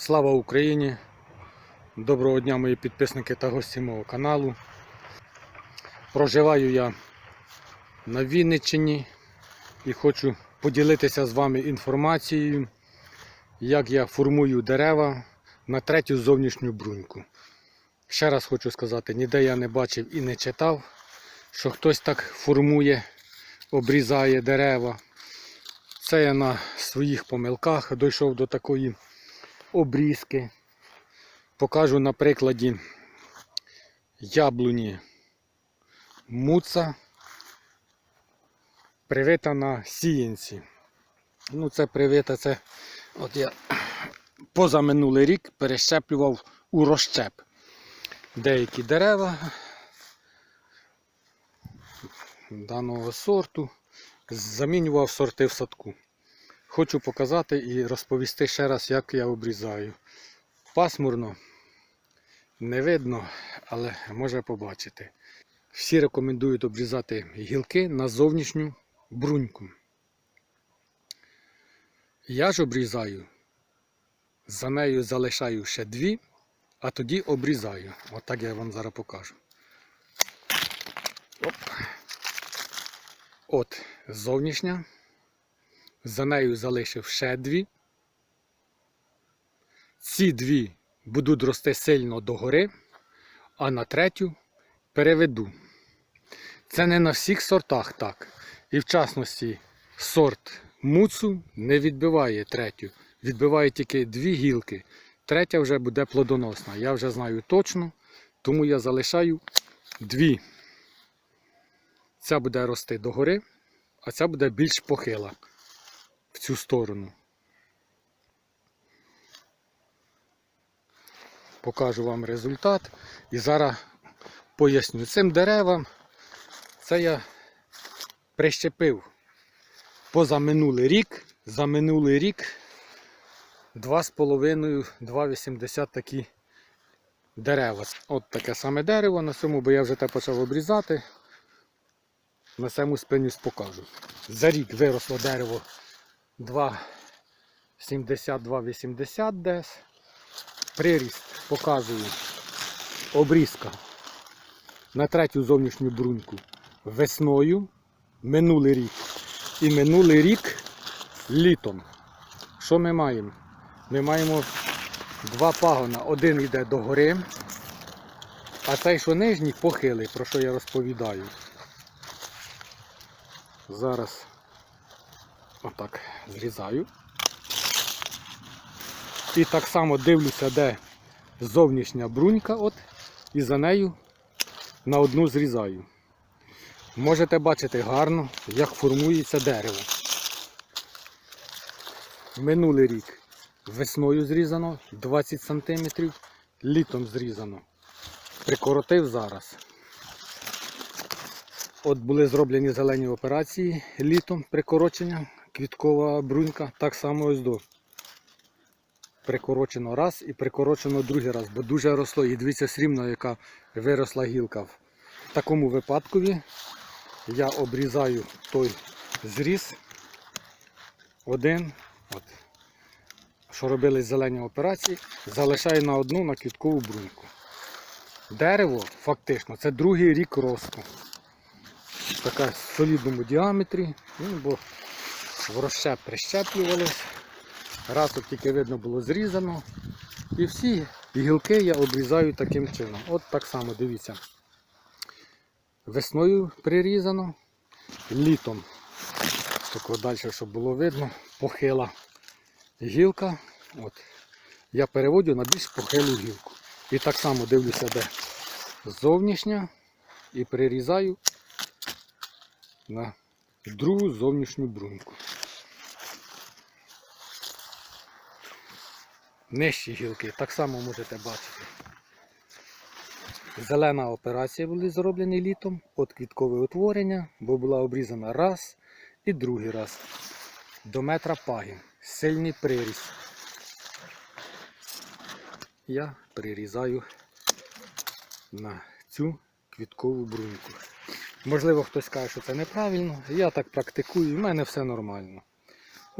Слава Україні! Доброго дня, мої підписники та гості мого каналу. Проживаю я на Вінниччині і хочу поділитися з вами інформацією, як я формую дерева на третю зовнішню бруньку. Ще раз хочу сказати, ніде я не бачив і не читав, що хтось так формує, обрізає дерева. Це я на своїх помилках дійшов до такої обрізки. Покажу на прикладі яблуні муца, привита на сіянці. Ну, це привита, це от я позаминулий рік перещеплював у розщеп деякі дерева даного сорту, замінював сорти в садку. Хочу показати і розповісти ще раз, як я обрізаю. Пасмурно, не видно, але може побачити. Всі рекомендують обрізати гілки на зовнішню бруньку. Я ж обрізаю, за нею залишаю ще дві, а тоді обрізаю. Отак я вам зараз покажу. Оп. От зовнішня. За нею залишив ще дві. Ці дві будуть рости сильно догори, а на третю переведу. Це не на всіх сортах так. І в частності сорт муцу не відбиває третю. Відбиває тільки дві гілки. Третя вже буде плодоносна. Я вже знаю точно, тому я залишаю дві. Ця буде рости догори, а ця буде більш похила в цю сторону. Покажу вам результат і зараз поясню. Цим деревам це я прищепив поза минулий рік, за минулий рік 2,5-2,80 такі дерева. От таке саме дерево на цьому, бо я вже те почав обрізати. На цьому спинюсь покажу. За рік виросло дерево 2,70-2,80 десь. Приріст показую обрізка на третю зовнішню бруньку весною минулий рік. І минулий рік літом. Що ми маємо? Ми маємо два пагона. Один йде догори, а цей, що нижній, похилий, про що я розповідаю. Зараз отак зрізаю. І так само дивлюся, де зовнішня брунька, от, і за нею на одну зрізаю. Можете бачити гарно, як формується дерево. Минулий рік весною зрізано 20 см, літом зрізано. Прикоротив зараз. От були зроблені зелені операції літом прикорочення, квіткова брунька, так само ось до. Прикорочено раз і прикорочено другий раз, бо дуже росло. І дивіться все рівно, яка виросла гілка. В такому випадкові я обрізаю той зріз один, от, що робили зелені операції, залишаю на одну на квіткову бруньку. Дерево фактично це другий рік росту. Така в солідному діаметрі, ну, бо в розщеп прищеплювалось. Раз от тільки видно було зрізано. І всі гілки я обрізаю таким чином. От так само, дивіться. Весною прирізано, літом, тако далі, щоб було видно, похила гілка. От. Я переводю на більш похилу гілку. І так само дивлюся, де зовнішня і прирізаю на другу зовнішню бруньку. Нижчі гілки так само можете бачити. Зелена операція були зроблені літом, от квіткове утворення, бо була обрізана раз і другий раз. До метра пагін. Сильний приріст. Я прирізаю на цю квіткову бруньку. Можливо, хтось каже, що це неправильно. Я так практикую, в мене все нормально.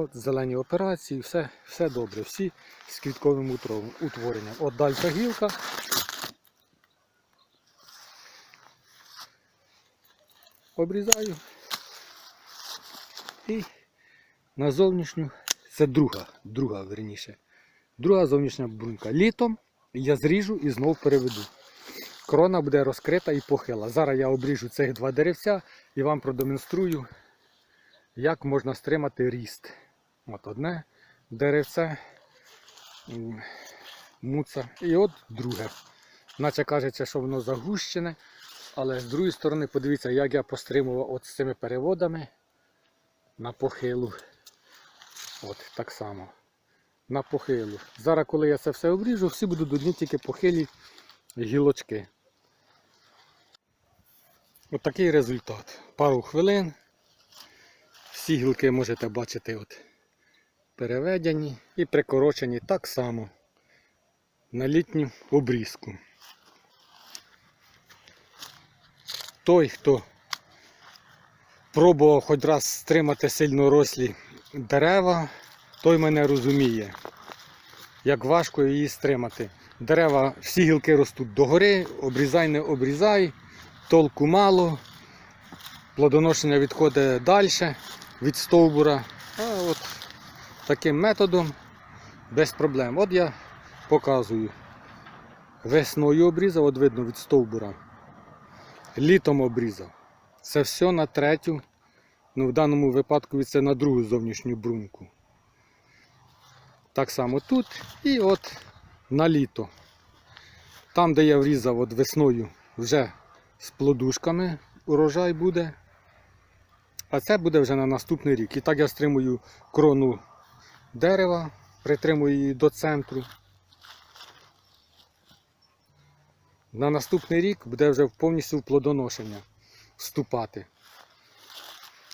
От зелені операції, все, все добре, всі з квітковим утворенням. От далі гілка. Обрізаю. І на зовнішню, це друга, друга верніше. Друга зовнішня брунька. Літом я зріжу і знов переведу. Крона буде розкрита і похила. Зараз я обріжу цих два деревця і вам продемонструю, як можна стримати ріст. От одне деревце, муца, і от друге. Наче кажеться, що воно загущене, але з другої сторони, подивіться, як я постримував от з цими переводами на похилу. От так само. На похилу. Зараз, коли я це все обріжу, всі будуть одні тільки похилі гілочки. От такий результат. Пару хвилин. Всі гілки можете бачити от переведені і прикорочені так само на літню обрізку. Той, хто пробував хоч раз стримати сильно рослі дерева, той мене розуміє, як важко її стримати. Дерева, всі гілки ростуть догори, обрізай, не обрізай, толку мало, плодоношення відходить далі від стовбура. А от таким методом без проблем. От я показую. Весною обрізав, от видно від стовбура. Літом обрізав. Це все на третю, ну в даному випадку це на другу зовнішню бруньку. Так само тут і от на літо. Там, де я врізав от весною, вже з плодушками урожай буде. А це буде вже на наступний рік. І так я стримую крону дерева, притримую її до центру. На наступний рік буде вже повністю в плодоношення вступати.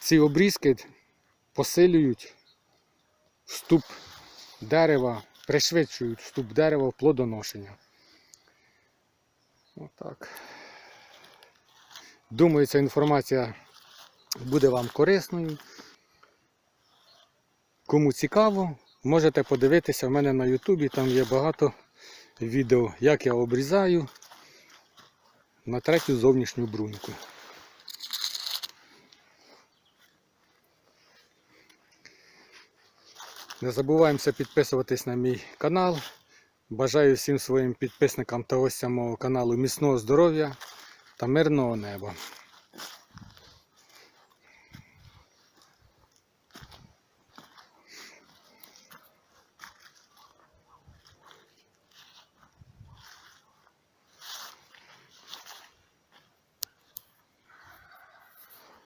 Ці обрізки посилюють вступ дерева, пришвидшують вступ дерева в плодоношення. Отак. Думаю, ця інформація буде вам корисною. Кому цікаво, можете подивитися в мене на Ютубі, там є багато відео, як я обрізаю на третю зовнішню бруньку. Не забуваємося підписуватись на мій канал. Бажаю всім своїм підписникам та гостям мого каналу міцного здоров'я та мирного неба.